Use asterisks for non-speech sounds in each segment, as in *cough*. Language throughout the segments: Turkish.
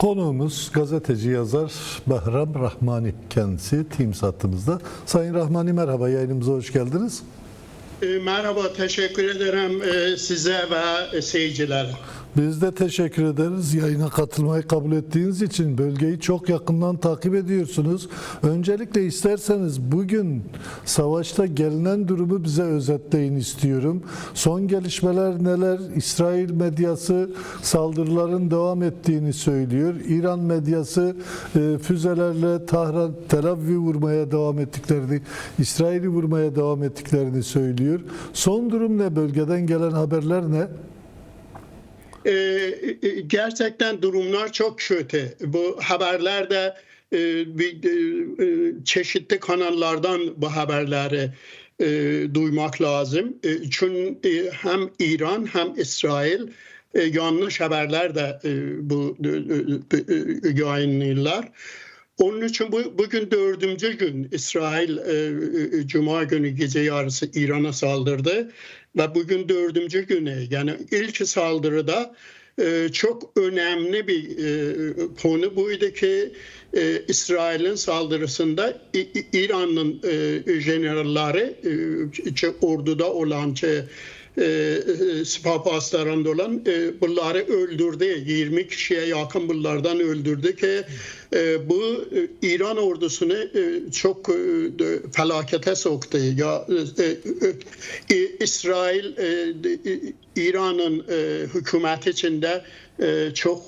Konuğumuz gazeteci yazar Behram Rahmani kendisi Teams hattımızda. Sayın Rahmani merhaba yayınımıza hoş geldiniz. E, Merhaba, teşekkür ederim e, size ve e, seyircilere. Biz de teşekkür ederiz yayına katılmayı kabul ettiğiniz için. Bölgeyi çok yakından takip ediyorsunuz. Öncelikle isterseniz bugün savaşta gelinen durumu bize özetleyin istiyorum. Son gelişmeler neler? İsrail medyası saldırıların devam ettiğini söylüyor. İran medyası e, füzelerle Tahran, Tel Aviv'i vurmaya devam ettiklerini, İsrail'i vurmaya devam ettiklerini söylüyor. Son durum ne? Bölgeden gelen haberler ne? E, e, Gerçekten durumlar çok kötü. Bu haberlerde e, bir, e, e, çeşitli kanallardan bu haberleri e, duymak lazım. E, Çünkü e, hem İran hem İsrail e, yanlış haberler de e, bu e, e, e, yayınlıyorlar. Onun için bu, bugün dördüncü gün İsrail e, e, Cuma günü gece yarısı İran'a saldırdı ve bugün dördüncü günü. Yani ilk saldırıda e, çok önemli bir e, konu buydu ki e, İsrail'in saldırısında İran'ın e, orduda olan ki e, e, spapaslarında olan e, bunları öldürdü. 20 kişiye yakın bunlardan öldürdü ki e, bu İran ordusunu çok felakete soktu. Ya İsrail İran'ın e, hükümet içinde çok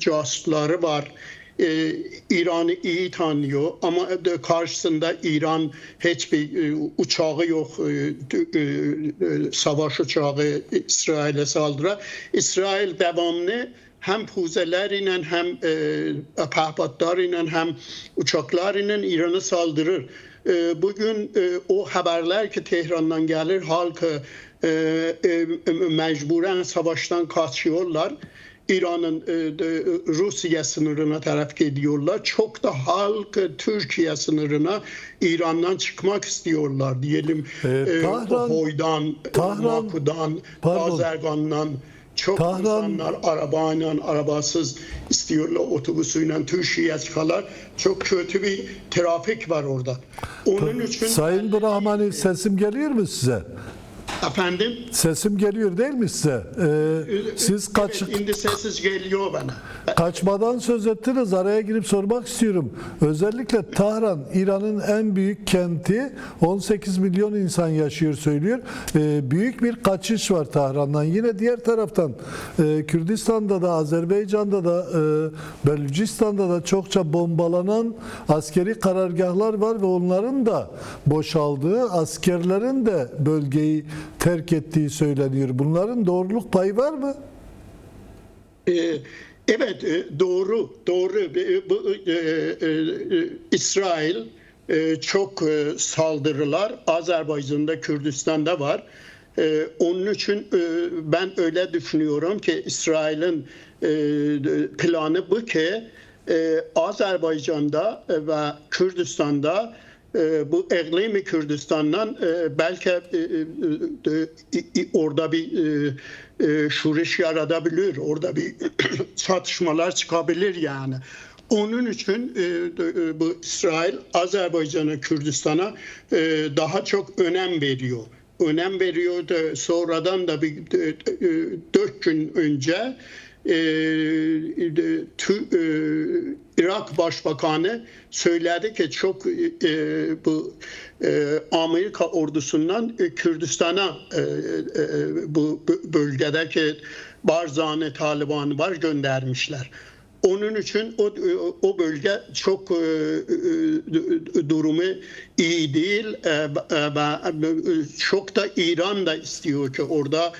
casusları var. Ee, İran'ı iyi tanıyor ama de karşısında İran hiçbir e, uçağı yok, e, e, e, savaş uçağı İsrail'e saldıra. İsrail devamlı hem füzelerle hem e, hem uçaklarla İran'a saldırır. E, bugün e, o haberler ki Tehran'dan gelir halkı e, e, mecburen savaştan kaçıyorlar. İran'ın e, de, Rusya sınırına taraf gidiyorlar. Çok da halk e, Türkiye sınırına İran'dan çıkmak istiyorlar diyelim. Ee, E, Tahran- Hoy'dan, Tahran- Maku'dan, Pardon. Azergan'dan çok Tahran- insanlar arabayla, arabasız istiyorlar, otobüsüyle Türkiye'ye çıkarlar. Çok kötü bir trafik var orada. Onun için Sayın Rahmani sesim geliyor mu size? Efendim Sesim geliyor değil mi size? Ee, siz kaç, evet, şimdi sessiz geliyor bana. kaçmadan söz ettiniz. Araya girip sormak istiyorum. Özellikle Tahran, İran'ın en büyük kenti. 18 milyon insan yaşıyor söylüyor. Ee, büyük bir kaçış var Tahran'dan. Yine diğer taraftan e, Kürdistan'da da, Azerbaycan'da da, e, Belucistan'da da çokça bombalanan askeri karargahlar var ve onların da boşaldığı, askerlerin de bölgeyi terk ettiği söyleniyor. Bunların doğruluk payı var mı? Ee, Evet e, doğru doğru E, e, İsrail çok saldırılar Azerbaycan'da Kürdistan'da var. Onun için ben öyle düşünüyorum ki İsrail'in planı bu ki Azerbaycan'da ve Kürdistan'da bu Eglimi Kürdistan'dan e, belki e, e, e, orada bir şuriş yaratabilir. Orada bir *clears throat* çatışmalar çıkabilir yani. Onun için bu İsrail Azerbaycan'a, Kürdistan'a daha çok önem veriyor. Önem veriyor da sonradan da bir dört gün önce e, e, tü- e, Irak Başbakanı söyledi ki çok e, bu e, Amerika ordusundan e, Kürdistan'a e, e, bu bö- bölgedeki Barzani Taliban'ı var göndermişler. Onun için o, o bölge çok e, e, durumu iyi değil E, ve çok da İran da istiyor ki orada e,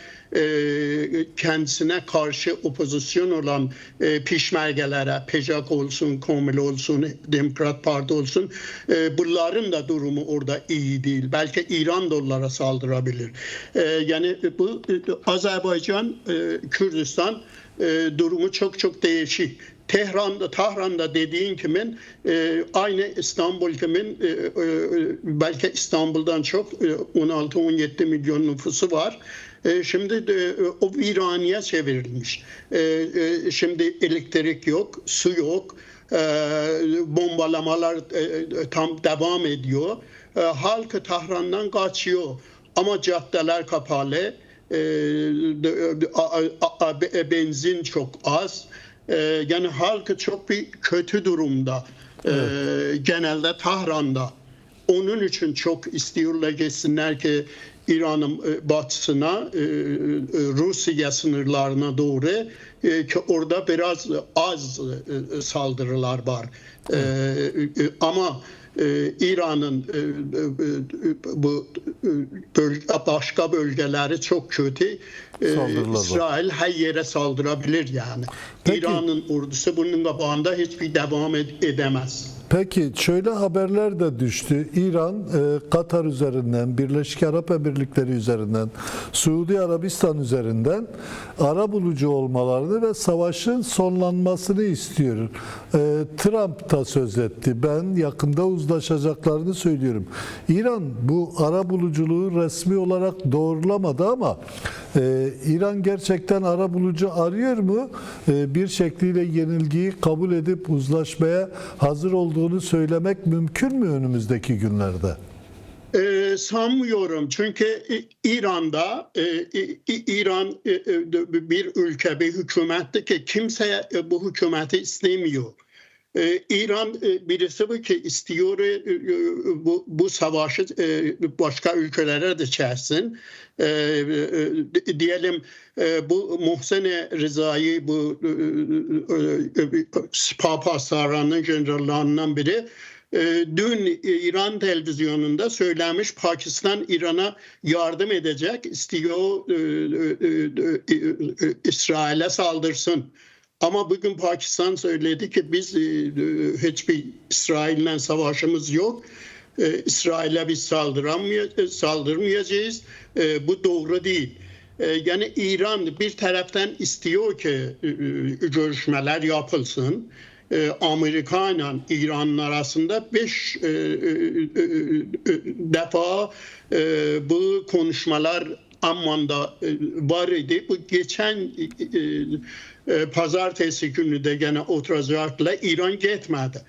kendisine karşı opozisyon olan e, pişmergelere, PEJAK olsun, Komil olsun, Demokrat Parti olsun e, bunların da durumu orada iyi değil. Belki İran da saldırabilir. E, yani bu e, Azerbaycan, e, Kürdistan e, durumu çok çok değişik. Tehran'da, Tahran'da dediğin kimin e, aynı İstanbul kimin e, e, belki İstanbul'dan çok e, 16-17 milyon nüfusu var. E, şimdi de, o viraniye çevrilmiş. E, e, şimdi elektrik yok, su yok, e, bombalamalar e, tam devam ediyor. E, halk Tahran'dan kaçıyor ama caddeler kapalı, e, benzin çok az. E, yani halk çok bir kötü durumda. E, genelde Tahran'da. Onun için çok istiyorlar geçsinler ki İran'ın e, batısına, e, e, Rusya sınırlarına doğru ki orada biraz az saldırılar var. Ama e, İran'ın e, e, bu bölge, başka bölgeleri çok kötü. E. İsrail her yere saldırabilir yani. İran'ın ordusu bunun kabağında hiçbir devam ed- edemez. Peki şöyle haberler de düştü. İran, e, Katar üzerinden, Birleşik Arap Emirlikleri üzerinden, Suudi Arabistan üzerinden ara bulucu olmalarını ve savaşın sonlanmasını istiyor. E, Trump da söz etti. Ben yakında uzlaşacaklarını söylüyorum. İran bu ara buluculuğu resmi olarak doğrulamadı ama e, İran gerçekten ara bulucu arıyor mu? E, bir şekliyle yenilgiyi kabul edip uzlaşmaya hazır olduğunu söylemek mümkün mü önümüzdeki günlerde? Ee, sanmıyorum çünkü İran'da e, İran e, e, bir ülke bir hükümetti ki kimse e, bu hükümeti istemiyor. Ee, İran e, birisi ki istiyor e, e, bu, bu savaşı e, başka ülkelere de çeksin. Ee, diyelim bu Muhsen Rıza'yı bu Papa Sarayı'nın generallerinden biri dün İran televizyonunda söylemiş Pakistan İran'a yardım edecek istiyor İsrail'e saldırsın. Ama bugün Pakistan söyledi ki biz e, e, hiçbir İsrail'le savaşımız yok. E, İsrail'e biz saldırmayacağız. Bu doğru değil. Yani İran bir taraftan istiyor ki görüşmeler yapılsın. E, Amerika ile İran'ın arasında beş e, e, defa bu konuşmalar Amman'da e, var idi. Bu geçen e, e, pazartesi günü de gene oturacaklar. İran gitmedi.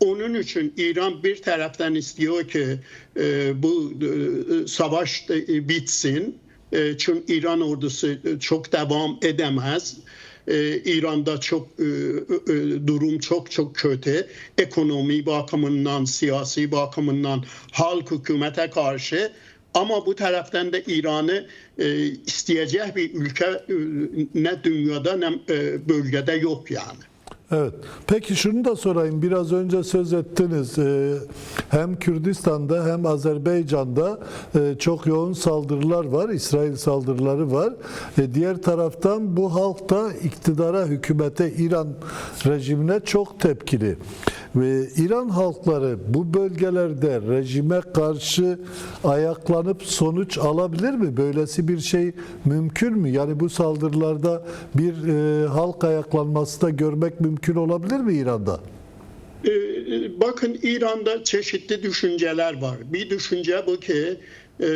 Onun için İran bir taraftan istiyor ki bu savaş bitsin. Çünkü İran ordusu çok devam edemez. İran'da çok durum çok çok kötü. Ekonomi bakımından, siyasi bakımından halk hükümete karşı ama bu taraftan da İran'ı e, isteyecek bir ülke e, ne dünyada ne e, bölgede yok yani. Evet. Peki şunu da sorayım. Biraz önce söz ettiniz. Ee, Hem Kürdistan'da hem Azerbaycan'da e, çok yoğun saldırılar var. İsrail saldırıları var. E, Diğer taraftan bu halk da iktidara, hükümete, İran rejimine çok tepkili. Ve İran halkları bu bölgelerde rejime karşı ayaklanıp sonuç alabilir mi? Böylesi bir şey mümkün mü? Yani bu saldırılarda bir e, halk ayaklanması da görmek mümkün olabilir mi İran'da? Ee, Bakın İran'da çeşitli düşünceler var. Bir düşünce bu ki e,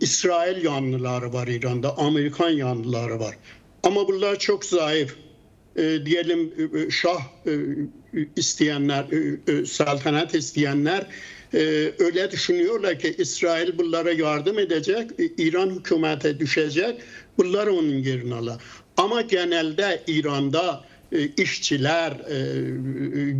İsrail yanlıları var İran'da, Amerikan yanlıları var. Ama bunlar çok zayıf. E, diyelim e, şah e, isteyenler, e, saltanat isteyenler öyle düşünüyorlar ki İsrail bunlara yardım edecek, İran hükümete düşecek, bunlar onun yerini alır. Ama genelde İran'da işçiler, e,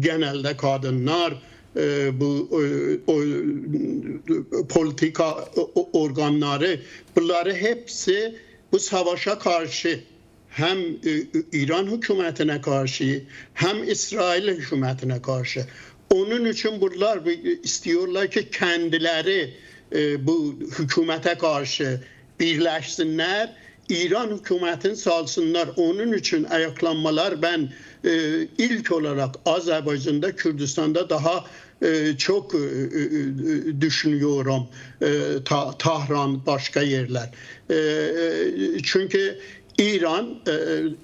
genelde kadınlar, e, bu e, o, politika organları, bunları hepsi bu savaşa karşı hem e, İran hükümetine karşı hem İsrail hükümetine karşı. Onun için bunlar istiyorlar ki kendileri e, bu hükümete karşı birleşsinler. İran hükümetini salsınlar. Onun için ayaklanmalar ben e, ilk olarak Azerbaycan'da, Kürdistan'da daha e, çok e, e, düşünüyorum. E, Ta- Tahran, başka yerler. E, e, çünkü İran, e,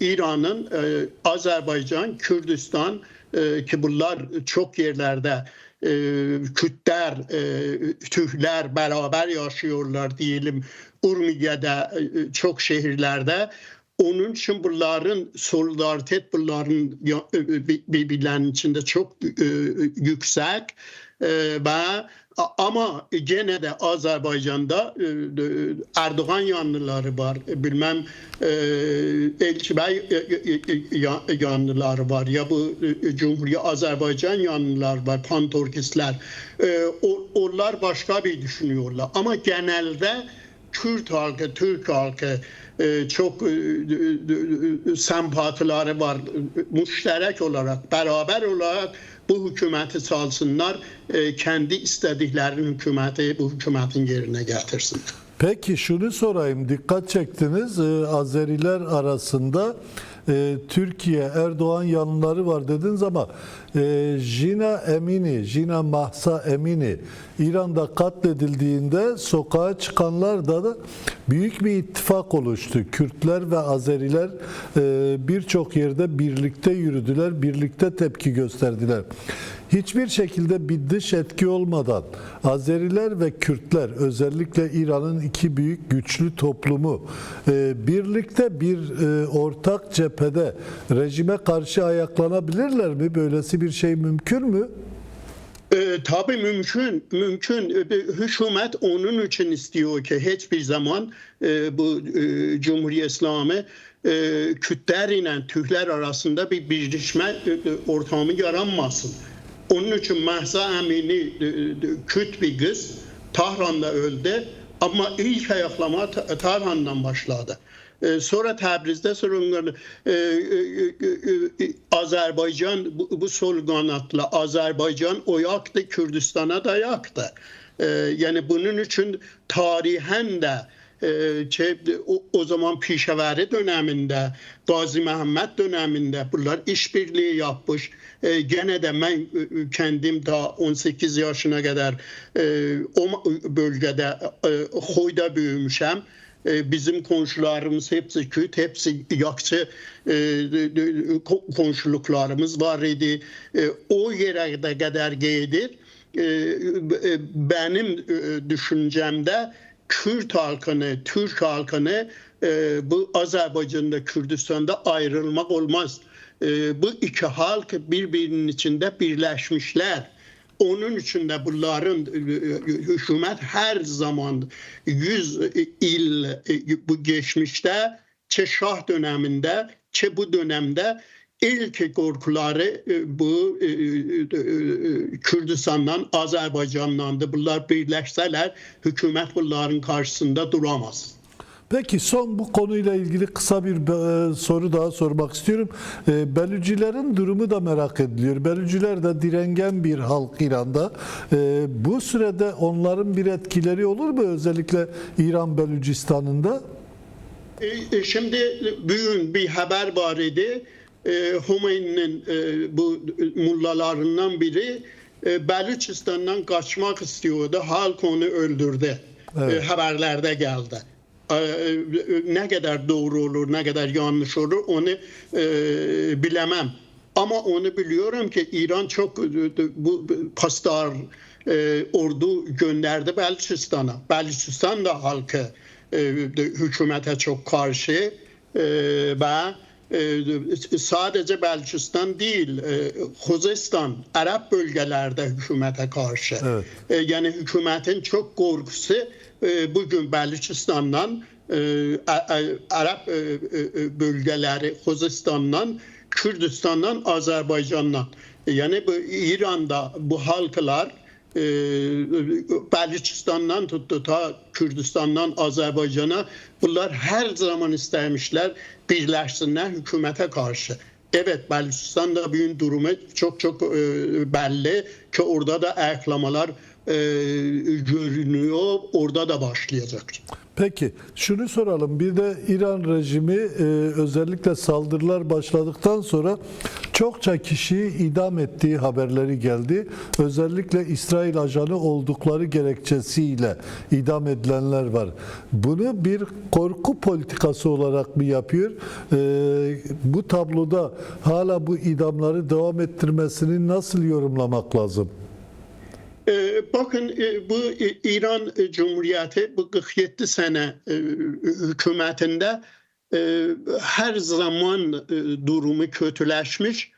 İran'ın e, Azerbaycan, Kürdistan e, ki bunlar çok yerlerde e, Kürtler, e, beraber yaşıyorlar diyelim Urmiye'de, e, çok şehirlerde. Onun için bunların solidaritet bunların ya- e, birbirlerinin içinde çok e, yüksek E, ve ama gene de Azerbaycan'da e, Erdoğan yanlıları var. Bilmem e, Elçi Bey e, e, e, ya- yanlıları var. Ya bu e, Cumhuriyet Azerbaycan yanlılar var. Panturkistler. E, o- onlar başka bir düşünüyorlar. Ama genelde Kürt halkı, Türk halkı e, çok e, e, e, sempatileri var. Müşterek olarak, beraber olarak bu hükümeti salsınlar. e, Kendi istediklerini hükümeti bu hükümetin yerine getirsinler. Peki şunu sorayım. Dikkat çektiniz. Azeriler arasında e, Türkiye Erdoğan yanlıları var dediniz ama e, Jina Emini, Jina Mahsa Emini İran'da katledildiğinde sokağa çıkanlar da, da büyük bir ittifak oluştu. Kürtler ve Azeriler e, birçok yerde birlikte yürüdüler, birlikte tepki gösterdiler. Hiçbir şekilde bir dış etki olmadan Azeriler ve Kürtler özellikle İran'ın iki büyük güçlü toplumu e, birlikte bir e, ortak cephede rejime karşı ayaklanabilirler mi? Böylesi bir şey mümkün mü? E, tabii mümkün, mümkün. E, Hükümet onun için istiyor ki hiçbir zaman e, bu e, Cumhuriyet İslamı e, Kürtler ile Türkler arasında bir birleşme e, ortamı yaranmasın. Onun için Mahsa Emini e, e, Kürt bir kız Tahran'da öldü ama ilk ayaklama Ta- Tahran'dan başladı. E, sonra Təbrizdə sonra Azərbaycan bu, sol qanatlı Azərbaycan oyaqdı, Kürdistana da yaqdı. E, yəni bunun üçün tarixən də e, ki, o, o zaman Pişəvəri dönemində, Qazi Məhəmməd dönemində bunlar işbirliği yapmış. E, gene də mən e, e, kendim daha 18 yaşına kadar e, o bölgede e, Xoyda büyümüşəm. E, bizim komşularımız hepsi Kürt, hepsi Yakçı e, de- de- ko- komşuluklarımız var idi. E, o yere de kadar gelir. Benim düşüncemde Kürt halkını, Türk halkını e, bu Azerbaycan'da, Kürdistan'da ayrılmak olmaz. E, bu iki halk birbirinin içinde birleşmişler. Onun için de bunların e, e, hükümet her zaman 100 il e, bu geçmişte ki şah döneminde ki bu dönemde ilk korkuları e, bu e, e, Kürdistan'dan, Azerbaycan'dandı. Bunlar birleşseler hükümet bunların karşısında duramaz. Peki son bu konuyla ilgili kısa bir soru daha sormak istiyorum. Belücilerin durumu da merak ediliyor. Belüciler de direngen bir halk İran'da. Bu sürede onların bir etkileri olur mu özellikle İran Belücistan'ında? Şimdi bugün bir haber var idi. E, Hümeyni'nin e, bu mullalarından biri e, Beluçistan'dan kaçmak istiyordu. Halk onu öldürdü. Evet. E, haberlerde geldi. E, e, ne kadar doğru olur, ne kadar yanlış olur onu e, bilemem. Ama onu biliyorum ki İran çok e, bu pastar e, ordu gönderdi Beluçistan'a. Beluçistan da halkı e, hükümete çok karşı e, ve e, sadece Beluçistan değil, e, Huzistan, Arap bölgelerde hükümete karşı. Evet. E, yani hükümetin çok korkusu e, bugün e, A- Arap e, e, bölgeleri, Huzistan'dan, Kürdistan'dan, Azerbaycan'dan. Yani bu İran'da bu halklar e, Beluçistan'dan tuttu ta Kürdistan'dan Azerbaycan'a bunlar her zaman istemişler birleşsinler hükümete karşı. Evet Beluçistan'da bugün durumu çok çok e, belli ki orada da ayaklamalar e, görünüyor. Orada da başlayacak. Peki şunu soralım. Bir de İran rejimi e, özellikle saldırılar başladıktan sonra çokça kişiyi idam ettiği haberleri geldi. Özellikle İsrail ajanı oldukları gerekçesiyle idam edilenler var. Bunu bir korku politikası olarak mı yapıyor? E, bu tabloda hala bu idamları devam ettirmesini nasıl yorumlamak lazım? Ee, bakın e, bu e, İran e, Cumhuriyeti bu 47 sene hükümetinde her zaman durumu kötüleşmiş.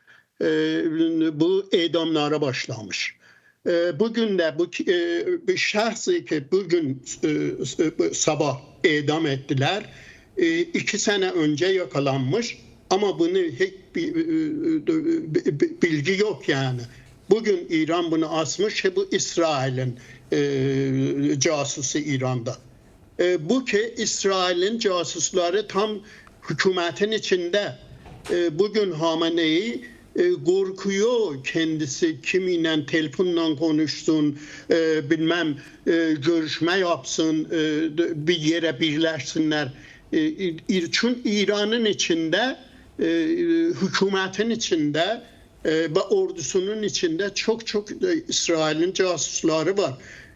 Bu edamlara başlamış. Bugün de bu bir şahsı ki bugün sabah edam ettiler. İki sene önce yakalanmış ama bunu hiçbir e, e, bilgi yok yani. Bugün İran bunu asmış. Bu İsrail'in e, casusu İran'da. E, bu ki İsrail'in casusları tam hükümetin içinde. E, bugün Hamenei e, korkuyor kendisi kiminle telefonla konuşsun, e, bilmem e, görüşme yapsın, e, bir yere birleşsinler. E, çünkü İran'ın içinde, e, hükümetin içinde ve ordusunun içinde çok çok İsrail'in casusları var.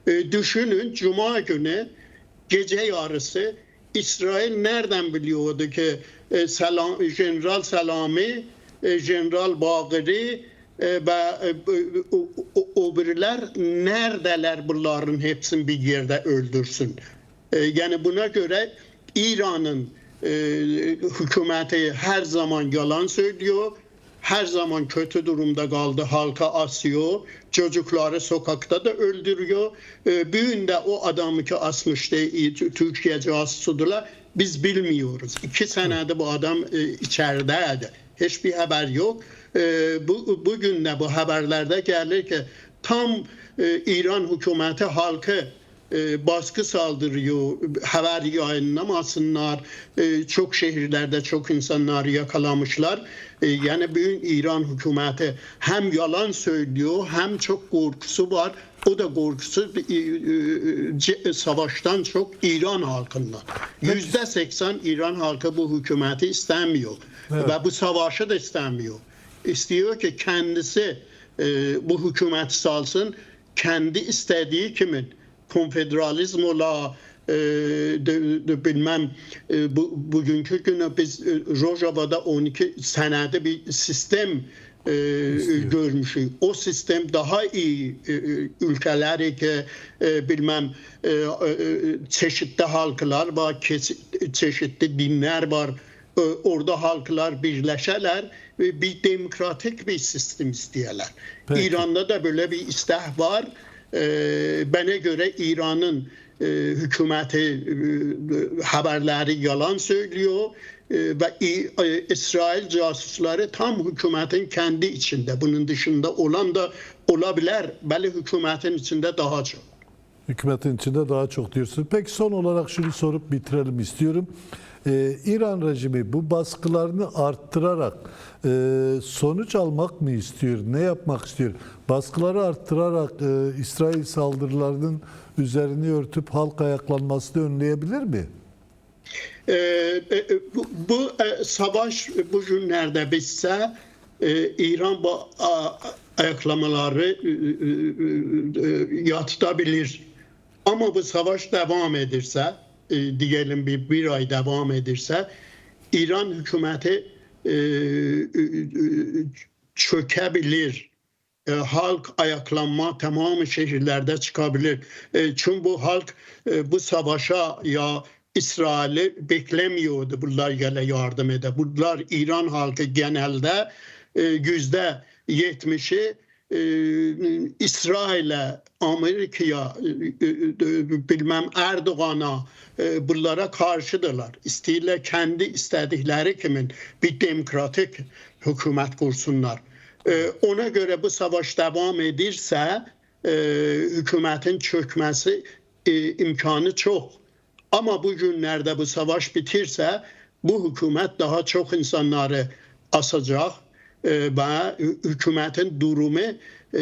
E, düşünün Cuma günü gece yarısı İsrail nereden biliyordu ki e, Selam, General Selami, e, General Bağırı e, ve e, biriler neredeler bunların hepsini bir yerde öldürsün. E, yani buna göre İran'ın e, hükümeti her zaman yalan söylüyor her zaman kötü durumda kaldı. Halka asıyor. Çocukları sokakta da öldürüyor. E, büyüğünde o adamı ki asmıştı e, Türkiye casusudular. Biz bilmiyoruz. İki senede bu adam e, içerideydi. Hiçbir haber yok. E, bu, bugün de bu haberlerde gelir ki tam e, İran hükümeti halkı e, baskı saldırıyor, haber yayınlamasınlar. E, çok şehirlerde çok insanları yakalamışlar. E, yani bugün İran hükümeti hem yalan söylüyor hem çok korkusu var. O da korkusu e, e, savaştan çok İran halkından. Yüzde seksen İran halkı bu hükümeti istemiyor. Evet. Ve bu savaşı da istemiyor. İstiyor ki kendisi e, bu hükümeti salsın. Kendi istediği kimin? Konfederalizm ola e, de, de bilmem e, bu, bugünkü günü biz e, Rojava'da 12 senede bir sistem e, görmüşük. O sistem daha iyi e, ülkeleri ki e, bilmem e, e, çeşitli halklar var, çeşitli dinler var. E, orada halklar birleşeler ve bir demokratik bir sistem istiyorlar. Peki. İran'da da böyle bir isteh var. Ee, bana göre İran'ın e, hükümeti e, haberleri yalan söylüyor e, ve İsrail casusları tam hükümetin kendi içinde. Bunun dışında olan da olabilir. Belki hükümetin içinde daha çok. Hükümetin içinde daha çok diyorsun. Peki son olarak şunu sorup bitirelim istiyorum. Ee, İran rejimi bu baskılarını arttırarak e, sonuç almak mı istiyor? Ne yapmak istiyor? Baskıları arttırarak e, İsrail saldırılarının üzerini örtüp halk ayaklanmasını önleyebilir mi? Ee, e, bu, bu savaş bu günlerde bitse e, İran bu ayaklamaları yatabilir. Ama bu savaş devam edirse, e, diyelim bir, bir ay devam edirse, İran hükümeti e, e, e, çökebilir. Halk ayaklanma tamamı şehirlerde çıkabilir. Çünkü bu halk bu savaşa ya İsrail'i beklemiyordu bunlar gele yardım ede. Bunlar İran halkı genelde yüzde yetmişi e, İsrail'e, Amerika'ya, e, e, bilmem Erdoğan'a e, bunlara karşıdırlar. İstiyorlar kendi istedikleri kimin bir demokratik hükümet kursunlar. E, ona göre bu savaş devam edirse e, hükümetin çökmesi e, imkanı çok. Ama bu günlerde bu savaş bitirse bu hükümet daha çok insanları asacak e, ve hükümetin durumu e,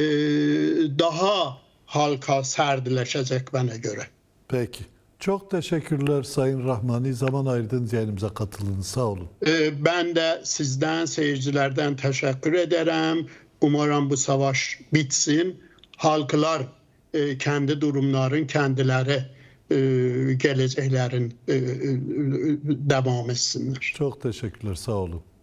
daha halka serdileşecek bana göre. Peki. Çok teşekkürler Sayın Rahmani. Zaman ayırdığınız yayınımıza katıldınız. Sağ olun. E, ben de sizden, seyircilerden teşekkür ederim. Umarım bu savaş bitsin. Halklar e, kendi durumların kendileri e, geleceklerin e, e, devam etsinler. Çok teşekkürler. Sağ olun.